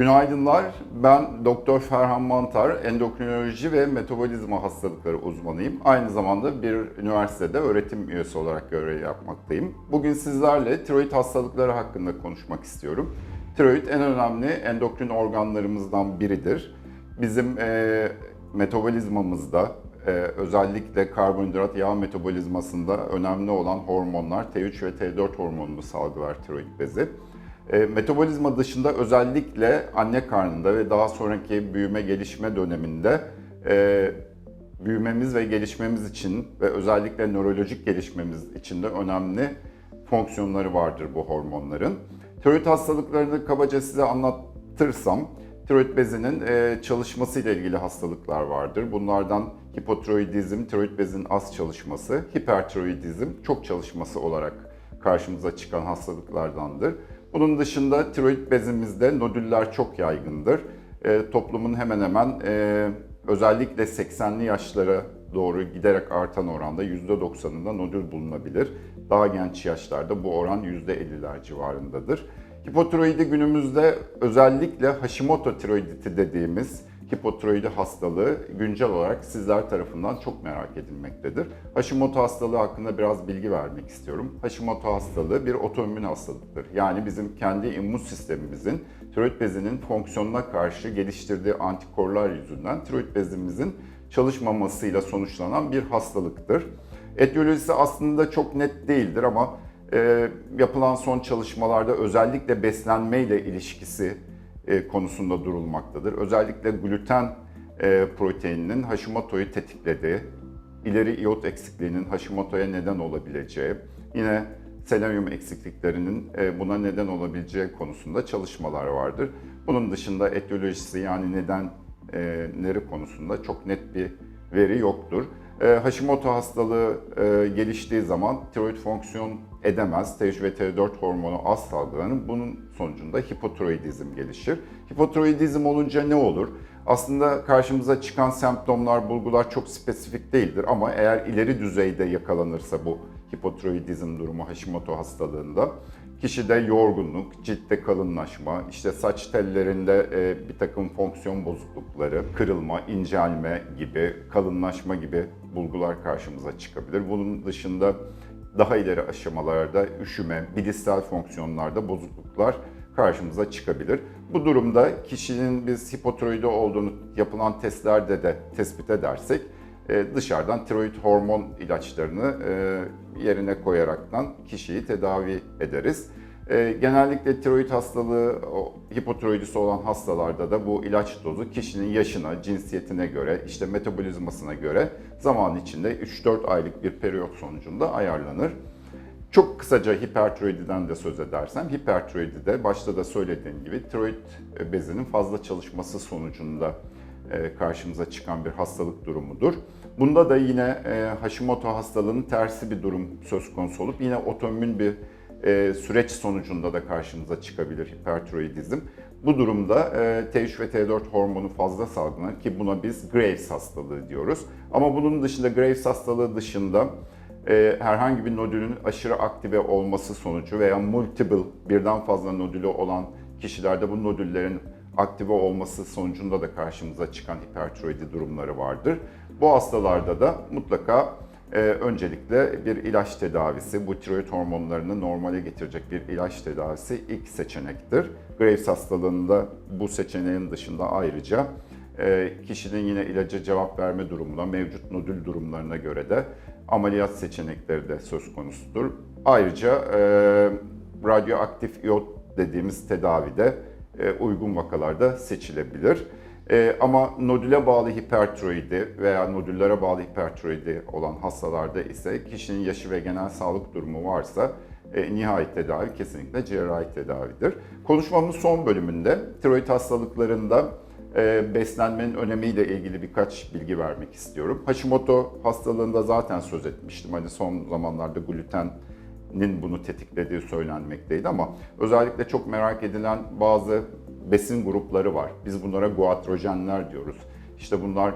Günaydınlar. Ben Doktor Ferhan Mantar, endokrinoloji ve metabolizma hastalıkları uzmanıyım. Aynı zamanda bir üniversitede öğretim üyesi olarak görev yapmaktayım. Bugün sizlerle tiroid hastalıkları hakkında konuşmak istiyorum. Tiroid en önemli endokrin organlarımızdan biridir. Bizim e, metabolizmamızda e, özellikle karbonhidrat yağ metabolizmasında önemli olan hormonlar T3 ve T4 hormonunu salgılar tiroid bezi. E, metabolizma dışında özellikle anne karnında ve daha sonraki büyüme gelişme döneminde e, büyümemiz ve gelişmemiz için ve özellikle nörolojik gelişmemiz için de önemli fonksiyonları vardır bu hormonların. Tiroid hastalıklarını kabaca size anlatırsam, tiroid bezinin e, çalışması ile ilgili hastalıklar vardır. Bunlardan hipotiroidizm, tiroid bezinin az çalışması, hipertiroidizm çok çalışması olarak karşımıza çıkan hastalıklardandır. Bunun dışında tiroid bezimizde nodüller çok yaygındır. E, toplumun hemen hemen e, özellikle 80'li yaşlara doğru giderek artan oranda %90'ında nodül bulunabilir. Daha genç yaşlarda bu oran %50'ler civarındadır. Hipotiroidi günümüzde özellikle Hashimoto tiroiditi dediğimiz hipotiroidi hastalığı güncel olarak sizler tarafından çok merak edilmektedir. Hashimoto hastalığı hakkında biraz bilgi vermek istiyorum. Hashimoto hastalığı bir otoimmün hastalıktır. Yani bizim kendi immün sistemimizin tiroid bezinin fonksiyonuna karşı geliştirdiği antikorlar yüzünden tiroid bezimizin çalışmamasıyla sonuçlanan bir hastalıktır. Etiyolojisi aslında çok net değildir ama e, yapılan son çalışmalarda özellikle beslenme ile ilişkisi e, konusunda durulmaktadır. Özellikle gluten e, proteininin Hashimoto'yu tetiklediği, ileri iot eksikliğinin Hashimoto'ya neden olabileceği, yine selenyum eksikliklerinin e, buna neden olabileceği konusunda çalışmalar vardır. Bunun dışında etiyolojisi yani nedenleri konusunda çok net bir veri yoktur. Hashimoto hastalığı geliştiği zaman tiroid fonksiyon edemez. T3 ve T4 hormonu az salgılanır. Bunun sonucunda hipotiroidizm gelişir. Hipotiroidizm olunca ne olur? Aslında karşımıza çıkan semptomlar, bulgular çok spesifik değildir ama eğer ileri düzeyde yakalanırsa bu hipotiroidizm durumu Hashimoto hastalığında kişide yorgunluk, ciltte kalınlaşma, işte saç tellerinde bir takım fonksiyon bozuklukları, kırılma, incelme gibi, kalınlaşma gibi bulgular karşımıza çıkabilir. Bunun dışında daha ileri aşamalarda üşüme, bilişsel fonksiyonlarda bozukluklar karşımıza çıkabilir. Bu durumda kişinin biz hipotiroidi olduğunu yapılan testlerde de tespit edersek dışarıdan tiroid hormon ilaçlarını yerine koyaraktan kişiyi tedavi ederiz. Genellikle tiroid hastalığı, hipotiroidisi olan hastalarda da bu ilaç dozu kişinin yaşına, cinsiyetine göre, işte metabolizmasına göre zaman içinde 3-4 aylık bir periyot sonucunda ayarlanır. Çok kısaca hipertiroididen de söz edersem, hipertiroidide başta da söylediğim gibi tiroid bezinin fazla çalışması sonucunda karşımıza çıkan bir hastalık durumudur. Bunda da yine Hashimoto hastalığının tersi bir durum söz konusu olup yine otoimmün bir süreç sonucunda da karşımıza çıkabilir hipertiroidizm. Bu durumda T3 ve T4 hormonu fazla salgılanır ki buna biz Graves hastalığı diyoruz. Ama bunun dışında Graves hastalığı dışında herhangi bir nodülün aşırı aktive olması sonucu veya multiple birden fazla nodülü olan kişilerde bu nodüllerin aktive olması sonucunda da karşımıza çıkan hipertiroidi durumları vardır. Bu hastalarda da mutlaka e, öncelikle bir ilaç tedavisi, bu tiroid hormonlarını normale getirecek bir ilaç tedavisi ilk seçenektir. Graves hastalığında bu seçeneğin dışında ayrıca e, kişinin yine ilaca cevap verme durumuna, mevcut nodül durumlarına göre de ameliyat seçenekleri de söz konusudur. Ayrıca e, radyoaktif iot dediğimiz tedavide uygun vakalarda seçilebilir. E, ama nodüle bağlı hipertiroidi veya nodüllere bağlı hipertiroidi olan hastalarda ise kişinin yaşı ve genel sağlık durumu varsa e, nihai tedavi kesinlikle cerrahi tedavidir. Konuşmamın son bölümünde tiroid hastalıklarında e, beslenmenin önemiyle ilgili birkaç bilgi vermek istiyorum. Hashimoto hastalığında zaten söz etmiştim. Hani son zamanlarda gluten nin bunu tetiklediği söylenmekteydi ama özellikle çok merak edilen bazı besin grupları var. Biz bunlara guatrojenler diyoruz. İşte bunlar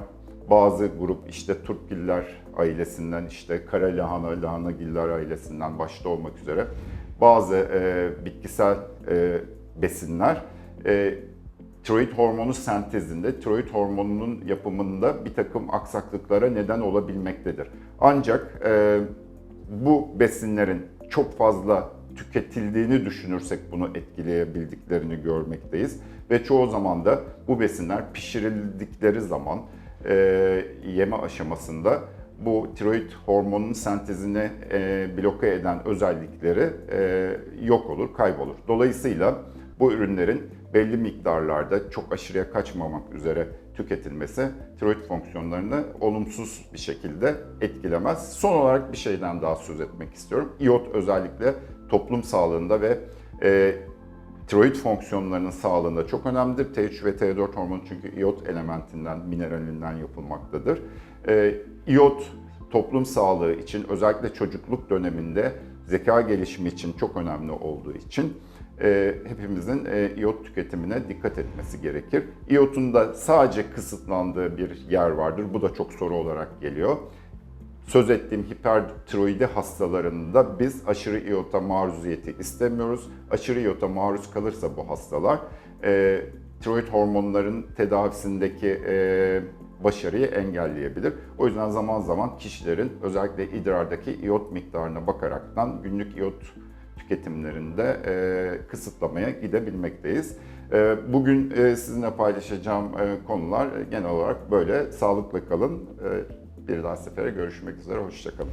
bazı grup işte Turkgiller ailesinden işte kara lahana, lahanagiller ailesinden başta olmak üzere bazı e, bitkisel e, besinler e, tiroid hormonu sentezinde, tiroid hormonunun yapımında bir takım aksaklıklara neden olabilmektedir. Ancak e, bu besinlerin çok fazla tüketildiğini düşünürsek bunu etkileyebildiklerini görmekteyiz. Ve çoğu zaman da bu besinler pişirildikleri zaman e, yeme aşamasında bu tiroid hormonunun sentezini e, bloke eden özellikleri e, yok olur, kaybolur. Dolayısıyla bu ürünlerin belli miktarlarda çok aşırıya kaçmamak üzere tüketilmesi tiroid fonksiyonlarını olumsuz bir şekilde etkilemez. Son olarak bir şeyden daha söz etmek istiyorum. İyot özellikle toplum sağlığında ve e, tiroid fonksiyonlarının sağlığında çok önemlidir. T3 ve T4 hormonu çünkü iyot elementinden, mineralinden yapılmaktadır. Ee, iyot toplum sağlığı için özellikle çocukluk döneminde zeka gelişimi için çok önemli olduğu için e, hepimizin e, iyot tüketimine dikkat etmesi gerekir. İyotun da sadece kısıtlandığı bir yer vardır. Bu da çok soru olarak geliyor söz ettiğim hipertiroidi hastalarında biz aşırı iyota maruziyeti istemiyoruz. Aşırı iyota maruz kalırsa bu hastalar e, tiroid hormonların tedavisindeki e, başarıyı engelleyebilir. O yüzden zaman zaman kişilerin özellikle idrardaki iyot miktarına bakaraktan günlük iyot tüketimlerinde e, kısıtlamaya gidebilmekteyiz. E, bugün e, sizinle paylaşacağım e, konular genel olarak böyle. Sağlıkla kalın. E, bir daha sefere görüşmek üzere. Hoşçakalın.